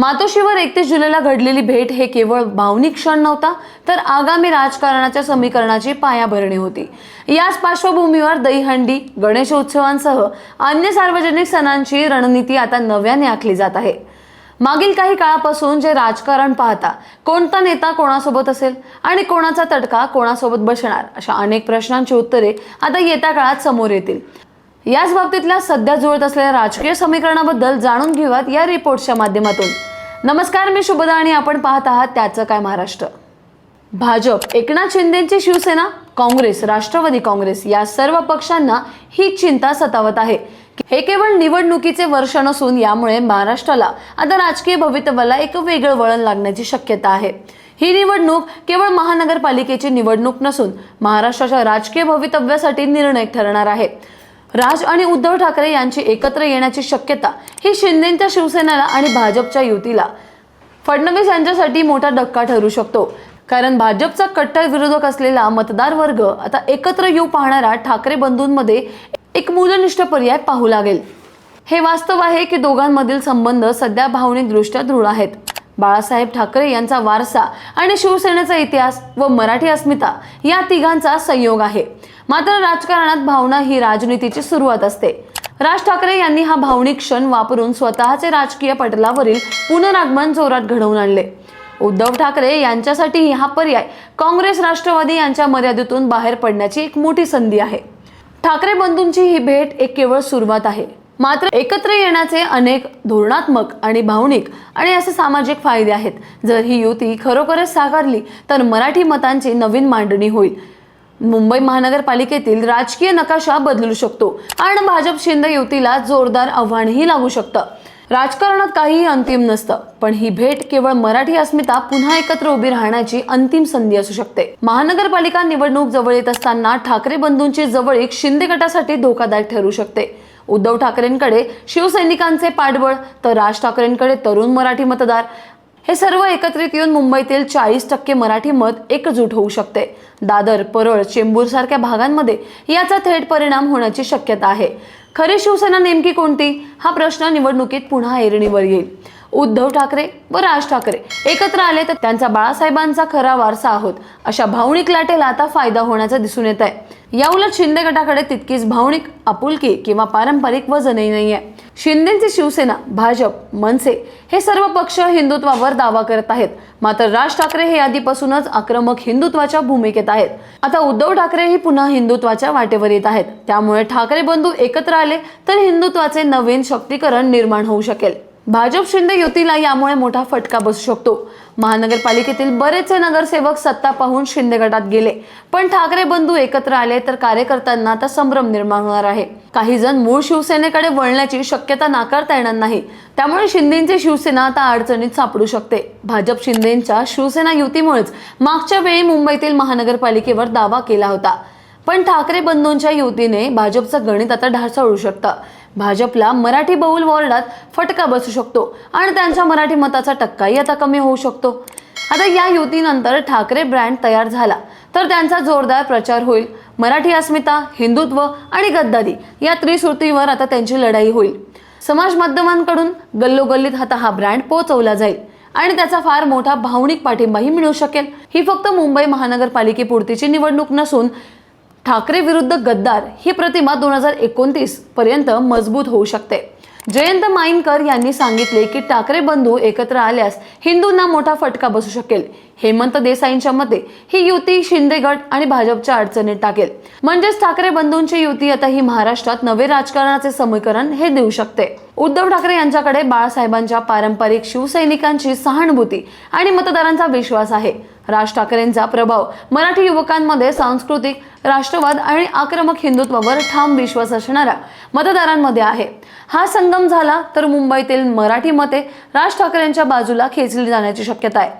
मातोश्रीवर एकतीस जुलैला घडलेली भेट हे केवळ भावनिक क्षण नव्हता तर आगामी राजकारणाच्या समीकरणाची पायाभरणी होती. याच पार्श्वभूमीवर दहीहंडी गणेशोत्सवांसह अन्य सार्वजनिक सणांची रणनीती आता नव्याने आखली जात आहे. मागील काही काळापासून जे राजकारण पाहता कोणता नेता कोणासोबत असेल आणि कोणाचा तडका कोणासोबत बसणार अशा अनेक प्रश्नांची उत्तरे आता येत्या काळात समोर येतील. याच बाबतीतल्या सध्या जुळत असलेल्या राजकीय समीकरणाबद्दल जाणून घेऊयात या रिपोर्टच्या माध्यमातून. नमस्कार मी शुभदा आणि आपण पाहत आहात त्याचं काय महाराष्ट्र? भाजप एकनाथ शिंदेची शिवसेना काँग्रेस राष्ट्रवादी काँग्रेस या सर्व पक्षांना ही चिंता सतावत आहे. हे केवळ निवडणुकीचे वर्ष नसून यामुळे महाराष्ट्राला आता राजकीय भवितव्याला एक वेगळं वळण लागण्याची शक्यता आहे. ही निवडणूक केवळ महानगरपालिकेची निवडणूक नसून महाराष्ट्राच्या राजकीय भवितव्यासाठी निर्णय ठरणार आहे. राज आणि उद्धव ठाकरे यांची एकत्र येण्याची शक्यता ही शिंदेच्या शिवसेनेला आणि भाजपच्या युतीला. फडणवीस यांच्यासाठी मोठा धक्का ठरू शकतो. कारण भाजपचा कट्टर विरोधक असलेला मतदार वर्ग आता एकत्र येऊ पाहणारा ठाकरे बंधूंमध्ये एक मूलनिष्ठ पर्याय पाहू लागेल. हे वास्तव आहे की दोघांमधील संबंध सध्या भावनिकदृष्ट्या दृढ आहेत. बाळासाहेब ठाकरे यांचा वारसा आणि शिवसेनेचा इतिहास व मराठी अस्मिता या तिघांचा संयोग आहे. मात्र राजकारणात भावना ही राजनीतीची सुरुवात असते. राज ठाकरे यांनी हा भावनिक क्षण वापरून स्वतःचे राजकीय पटलावरील पुनरागमन जोरात घडवून आणले. उद्धव ठाकरे यांच्यासाठी हा पर्याय काँग्रेस राष्ट्रवादी यांच्या मर्यादेतून बाहेर पडण्याची एक मोठी संधी आहे. ठाकरे बंधूंची ही भेट एक केवळ सुरुवात आहे. मात्र एकत्र येण्याचे अनेक धोरणात्मक आणि भावनिक आणि असे सामाजिक फायदे आहेत. जर ही युती खरोखरच साकारली तर मराठी मतांची नवीन मांडणी होईल. मुंबई महानगरपालिकेतील राजकीय नकाशा बदलू शकतो आणि भाजप शिंदे युतीला जोरदार आव्हानही लागू शकतं. राजकारणात काहीही अंतिम नसतं पण ही भेट केवळ मराठी अस्मिता पुन्हा एकत्र उभी राहण्याची अंतिम संधी असू शकते. महानगरपालिका निवडणूक जवळ येत असताना ठाकरे बंधूंची जवळीक शिंदे गटासाठी धोकादायक ठरू शकते. उद्धव ठाकरेंकडे शिवसैनिकांचे पाठबळ तर राज ठाकरेंकडे तरुण मराठी मतदार हे सर्व एकत्रित येऊन मुंबईतील चाळीस टक्के मराठी मत एकजूट होऊ शकते. दादर परळ चेंबूर सारख्या भागांमध्ये याचा थेट परिणाम होण्याची शक्यता आहे. खरी शिवसेना नेमकी कोणती? हा प्रश्न निवडणुकीत पुन्हा ऐरणीवर येईल. उद्धव ठाकरे व राज ठाकरे एकत्र आले तर त्यांचा बाळासाहेबांचा खरा वारसा आहोत. अशा भावनिक लाटेला आता फायदा होण्याचा दिसून येत आहे. याउलट शिंदे गटाकडे तितकीच भावनिक आपुलकी किंवा पारंपरिक वजनही नाही आहे शिंदेची शिवसेना भाजप मनसे हे सर्व पक्ष हिंदुत्वावर दावा करत आहेत. मात्र राज ठाकरे हे आधीपासूनच आक्रमक हिंदुत्वाच्या भूमिकेत आहेत. आता उद्धव ठाकरेही पुन्हा हिंदुत्वाच्या वाटेवर येत आहेत. त्यामुळे ठाकरे बंधू एकत्र आले तर हिंदुत्वाचे नवीन शक्तीकरण निर्माण होऊ शकेल. भाजप शिंदे युतीला यामुळे मोठा फटका बसू शकतो. महानगरपालिकेतील बरेचसे नगरसेवक सत्ता पाहून शिंदे गटात गेले. पण ठाकरे बंधू एकत्र आले तर कार्यकर्त्यांना आता संभ्रम निर्माण होणार आहे. काही जण मूळ शिवसेनेकडे वळण्याची शक्यता नाकारता येणार नाही. त्यामुळे शिंदेची शिवसेना आता अडचणीत सापडू शकते. भाजप शिंदेच्या शिवसेना युतीमुळेच मागच्या वेळी मुंबईतील महानगरपालिकेवर दावा केला होता. पण ठाकरे बंधूंच्या युतीने भाजपचं गणित आता ढासळू शकतं. भाजपला मराठी बहुल वॉर्डात फटका बसू शकतो आणि त्यांच्या मराठी मताचा टक्काही आता कमी होऊ शकतो. आता या युतीनंतर ठाकरे ब्रँड तयार झाला तर त्यांचा जोरदार प्रचार होईल. मराठी अस्मिता हिंदुत्व आणि गद्दारी या त्रिसूत्रीवर आता त्यांची लढाई होईल. समाज माध्यमांकडून गल्लोगल्लीत आता हा ब्रँड पोहोचवला जाईल आणि त्याचा फार मोठा भावनिक पाठिंबाही मिळू शकेल. ही फक्त मुंबई महानगरपालिकेपुरतीची निवडणूक नसून ठाकरे विरुद्ध गद्दार ही प्रतिमा दोन हजार एकोणतीस पर्यंत मजबूत होऊ शकते. जयंत माईनकर यांनी सांगितले की ठाकरे बंधू एकत्र आल्यास हिंदूंना मोठा फटका बसू शकेल. हेमंत देसाईंच्या मते ही युती शिंदे गट आणि भाजपच्या अडचणीत टाकेल. म्हणजेच ठाकरे बंधूंची युती आता ही महाराष्ट्रात नवे राजकारणाचे समीकरण हे देऊ शकते. उद्धव ठाकरे यांच्याकडे बाळासाहेबांच्या पारंपरिक शिवसैनिकांची सहानुभूती आणि मतदारांचा विश्वास आहे. राज ठाकरेंचा प्रभाव मराठी युवकांमध्ये सांस्कृतिक राष्ट्रवाद आणि आक्रमक हिंदुत्वावर ठाम विश्वास असणाऱ्या मतदारांमध्ये आहे. हा संगम झाला तर मुंबईतील मराठी मते राज ठाकरेंच्या बाजूला खेचली जाण्याची शक्यता आहे.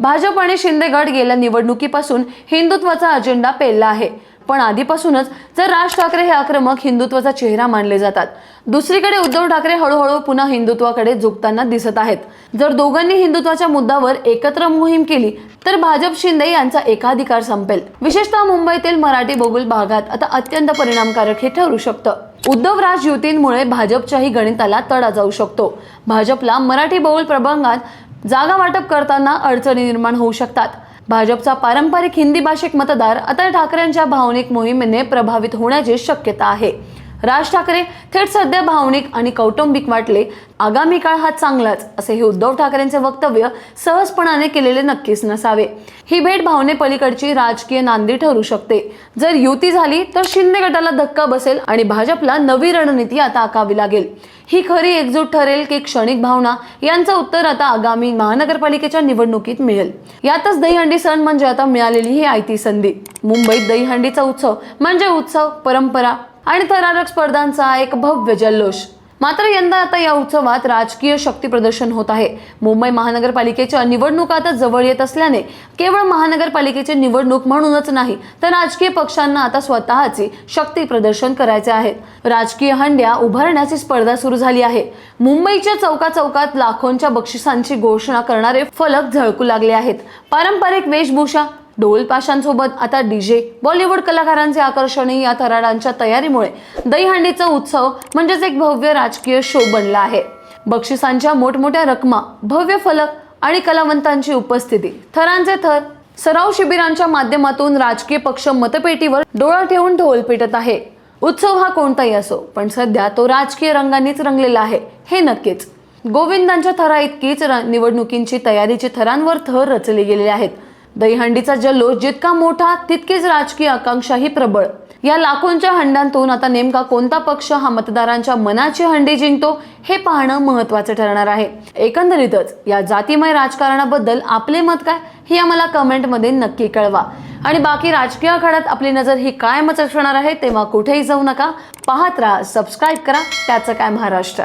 भाजप आणि शिंदे गट गेल्या निवडणुकीपासून हिंदुत्वाचा अजेंडा पेलला आहे. पण आधीपासूनच जर राज ठाकरे हे आक्रमक हिंदुत्वाचा चेहरा मानले जातात. दुसरीकडे उद्धव ठाकरे हळूहळू पुन्हा हिंदुत्वाकडे झुकताना दिसत आहेत. जर दोघांनी हिंदुत्वाच्या मुद्द्यावर एकत्र मोहीम केली तर भाजप शिंदे यांचा एकाधिकार संपेल. विशेषतः मुंबईतील मराठी बहुल भागात आता अत्यंत परिणामकारक हे ठरू शकतं. उद्धव राज युतींमुळे भाजपच्याही गणिताला तडा जाऊ शकतो. भाजपला मराठी बहुल प्रभागात जागा वाटप करताना अडचणी निर्माण होऊ शकतात. भाजपचा पारंपरिक हिंदी भाषिक मतदार आता ठाकरेंच्या भावनिक मोहिमेने प्रभावित होण्याची शक्यता आहे. राज ठाकरे थेट सध्या भावनिक आणि कौटुंबिक वाटले. आगामी काळ हा चांगलाच असे हे उद्धव ठाकरेंचे वक्तव्य सहजपणाने केलेले नक्कीच नसावे. ही भेट भावनेपलीकडची राजकीय नांदी ठरू शकते. जर युती झाली तर शिंदे गटाला धक्का बसेल आणि भाजपला नवी रणनीती आता आखावी लागेल. ही खरी एकजूट ठरेल की क्षणिक भावना यांचं उत्तर आता आगामी महानगरपालिकेच्या निवडणुकीत मिळेल. यातच दहीहंडी सण म्हणजे आता मिळालेली ही आयती संधी. मुंबईत दहीहंडीचा उत्सव म्हणजे उत्सव परंपरा आणि थरारक स्पर्धांचा एक भव्य जल्लोष. मात्र यंदा आता या उत्सवात राजकीय शक्ती प्रदर्शन होत आहे. मुंबई महानगरपालिकेच्या निवडणुका आता जवळ येत असल्याने केवळ महानगरपालिकेची निवडणूक म्हणूनच नाही तर राजकीय पक्षांना आता स्वतःची शक्ती प्रदर्शन करायचे आहेत राजकीय हंड्या उभारण्याची स्पर्धा सुरू झाली आहे. मुंबईच्या चौका चौकात लाखोंच्या बक्षिसांची घोषणा करणारे फलक झळकू लागले आहेत. पारंपरिक वेशभूषा ढोलपाशांसोबत आता डीजे बॉलिवूड कलाकारांचे आकर्षणही या थराडांच्या तयारीमुळे दहीहंडीचा उत्सव म्हणजेच एक भव्य राजकीय शो बनला आहे. बक्षिसांच्या मोठमोठ्या रकमा भव्य फलक आणि कलावंतांची उपस्थिती. थरांचे थर सराव शिबिरांच्या माध्यमातून राजकीय पक्ष मतपेटीवर डोळा ठेवून ढोल पेटत आहे. उत्सव हा कोणताही असो पण सध्या तो राजकीय रंगांनीच रंगलेला आहे हे नक्कीच. गोविंदांच्या थरा इतकीच निवडणुकींची तयारीची थरांवर थर रचले गेलेले आहेत. दहीहंडीचा जल्लोष जितका मोठा तितकीच राजकीय आकांक्षाही प्रबळ. या लाखोंच्या हंडांतून आता नेमका कोणता पक्ष हा मतदारांच्या मनाची हंडी जिंकतो हे पाहणं महत्वाचं ठरणार आहे. एकंदरीतच या जातीमय राजकारणाबद्दल आपले मत काय हे आम्हाला कमेंटमध्ये नक्की कळवा. आणि बाकी राजकीय आखाड्यात आपली नजर ही कायमच असणार आहे तेव्हा कुठेही जाऊ नका. पाहत राहा सबस्क्राईब करा त्याचं काय महाराष्ट्र.